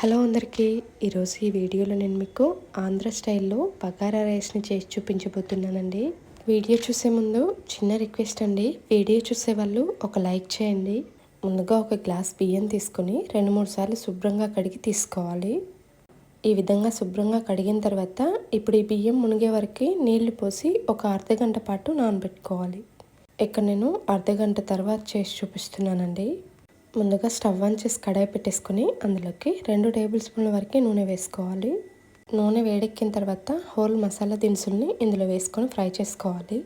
Hello అందరికీ ఈరోజు ఈ వీడియోలో నేను మీకు ఆంధ్ర స్టైల్లో బగారా రైస్ని చేసి చూపించబోతున్నానండి. వీడియో చూసే ముందు చిన్న రిక్వెస్ట్ అండి. వీడియో చూసే వాళ్ళు ఒక లైక్ చేయండి. ముందుగా ఒక గ్లాస్ బియ్యం తీసుకొని రెండు మూడు సార్లు శుభ్రంగా కడిగి తీసుకోవాలి. ఈ విధంగా శుభ్రంగా కడిగిన తర్వాత ఇప్పుడు ఈ బియ్యం మునిగే వరకు నీళ్ళు పోసి ఒక అర్ధ గంట పాటు నానబెట్టుకోవాలి. ఇక్కడ నేను అర్ధ గంట తర్వాత చేసి చూపిస్తున్నానండి. ముందుగా స్టవ్ ఆన్ చేసి కడాయి పెట్టేసుకొని అందులోకి రెండు టేబుల్ స్పూన్ల వరకు నూనె వేసుకోవాలి. నూనె వేడెక్కిన తర్వాత హోల్ మసాలా దినుసుల్ని ఇందులో వేసుకొని ఫ్రై చేసుకోవాలి.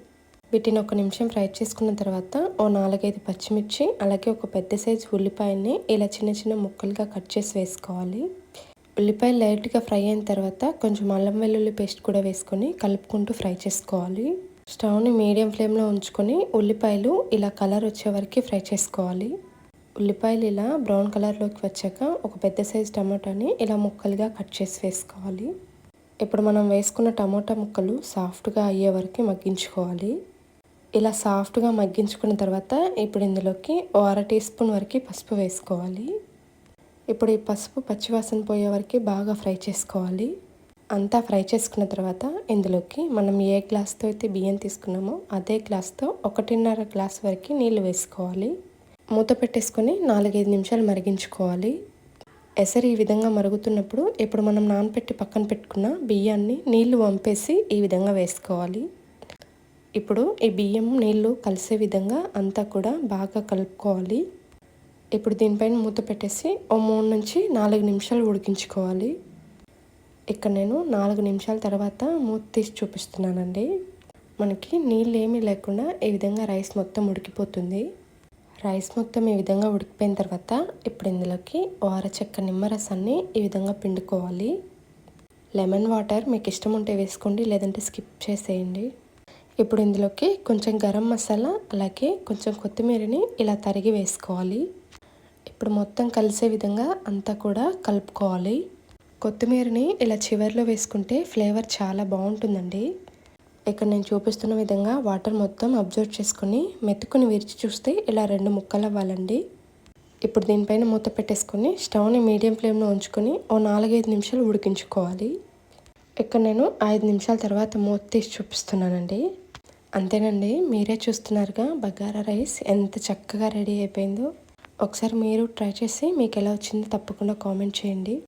వీటిని ఒక నిమిషం ఫ్రై చేసుకున్న తర్వాత ఓ నాలుగైదు పచ్చిమిర్చి అలాగే ఒక పెద్ద సైజు ఉల్లిపాయని ఇలా చిన్న చిన్న ముక్కలుగా కట్ చేసి వేసుకోవాలి. ఉల్లిపాయలు లైట్గా ఫ్రై అయిన తర్వాత కొంచెం అల్లం వెల్లుల్లి పేస్ట్ కూడా వేసుకొని కలుపుకుంటూ ఫ్రై చేసుకోవాలి. స్టవ్ని మీడియం ఫ్లేమ్లో ఉంచుకొని ఉల్లిపాయలు ఇలా కలర్ వచ్చే వరకు ఫ్రై చేసుకోవాలి. ఉల్లిపాయలు ఇలా బ్రౌన్ కలర్లోకి వచ్చాక ఒక పెద్ద సైజు టమాటాని ఇలా ముక్కలుగా కట్ చేసి వేసుకోవాలి. ఇప్పుడు మనం వేసుకున్న టమాటా ముక్కలు సాఫ్ట్గా అయ్యే వరకు మగ్గించుకోవాలి. ఇలా సాఫ్ట్గా మగ్గించుకున్న తర్వాత ఇప్పుడు ఇందులోకి ఓ అర టీ స్పూన్ వరకు పసుపు వేసుకోవాలి. ఇప్పుడు ఈ పసుపు పచ్చివాసన పోయే వరకు బాగా ఫ్రై చేసుకోవాలి. అంతా ఫ్రై చేసుకున్న తర్వాత ఇందులోకి మనం ఏ గ్లాస్తో అయితే బియ్యం తీసుకున్నామో అదే గ్లాస్తో ఒకటిన్నర గ్లాస్ వరకు నీళ్ళు వేసుకోవాలి. మూత పెట్టేసుకొని నాలుగైదు నిమిషాలు మరిగించుకోవాలి. ఎసరు ఈ విధంగా మరుగుతున్నప్పుడు ఇప్పుడు మనం నానపెట్టి పక్కన పెట్టుకున్న బియ్యాన్ని నీళ్ళు వంపేసి ఈ విధంగా వేసుకోవాలి. ఇప్పుడు ఈ బియ్యం నీళ్ళు కలిసే విధంగా అంతా కూడా బాగా కలుపుకోవాలి. ఇప్పుడు దీనిపైన మూత పెట్టేసి ఓ మూడు నుంచి నాలుగు నిమిషాలు ఉడికించుకోవాలి. ఇక్కడ నేను నాలుగు నిమిషాల తర్వాత మూత తీసి చూపిస్తున్నానండి. మనకి నీళ్ళు ఏమీ లేకుండా ఈ విధంగా రైస్ మొత్తం ఉడికిపోతుంది. రైస్ మొత్తం ఈ విధంగా ఉడికిపోయిన తర్వాత ఇప్పుడు ఇందులోకి వార చెక్క నిమ్మరసాన్ని ఈ విధంగా పిండుకోవాలి. లెమన్ వాటర్ మీకు ఇష్టం ఉంటే వేసుకోండి లేదంటే స్కిప్ చేసేయండి. ఇప్పుడు ఇందులోకి కొంచెం గరం మసాలా అలాగే కొంచెం కొత్తిమీరని ఇలా తరిగి వేసుకోవాలి. ఇప్పుడు మొత్తం కలిసే విధంగా అంతా కూడా కలుపుకోవాలి. కొత్తిమీరని ఇలా చివరిలో వేసుకుంటే ఫ్లేవర్ చాలా బాగుంటుందండి. ఇక్కడ నేను చూపిస్తున్న విధంగా వాటర్ మొత్తం అబ్జర్వ్ చేసుకొని మెతుకుని విరిచి చూస్తే ఇలా రెండు ముక్కలు అవ్వాలండి. ఇప్పుడు దీనిపైన మూత పెట్టేసుకొని స్టవ్ని మీడియం ఫ్లేమ్లో ఉంచుకొని ఓ నాలుగైదు నిమిషాలు ఉడికించుకోవాలి. ఇక్కడ నేను ఐదు నిమిషాల తర్వాత మూత తీసి చూపిస్తున్నానండి. అంతేనండి మీరే చూస్తున్నారుగా బగారా రైస్ ఎంత చక్కగా రెడీ అయిపోయిందో. ఒకసారి మీరు ట్రై చేసి మీకు ఎలా వచ్చిందో తప్పకుండా కామెంట్ చేయండి.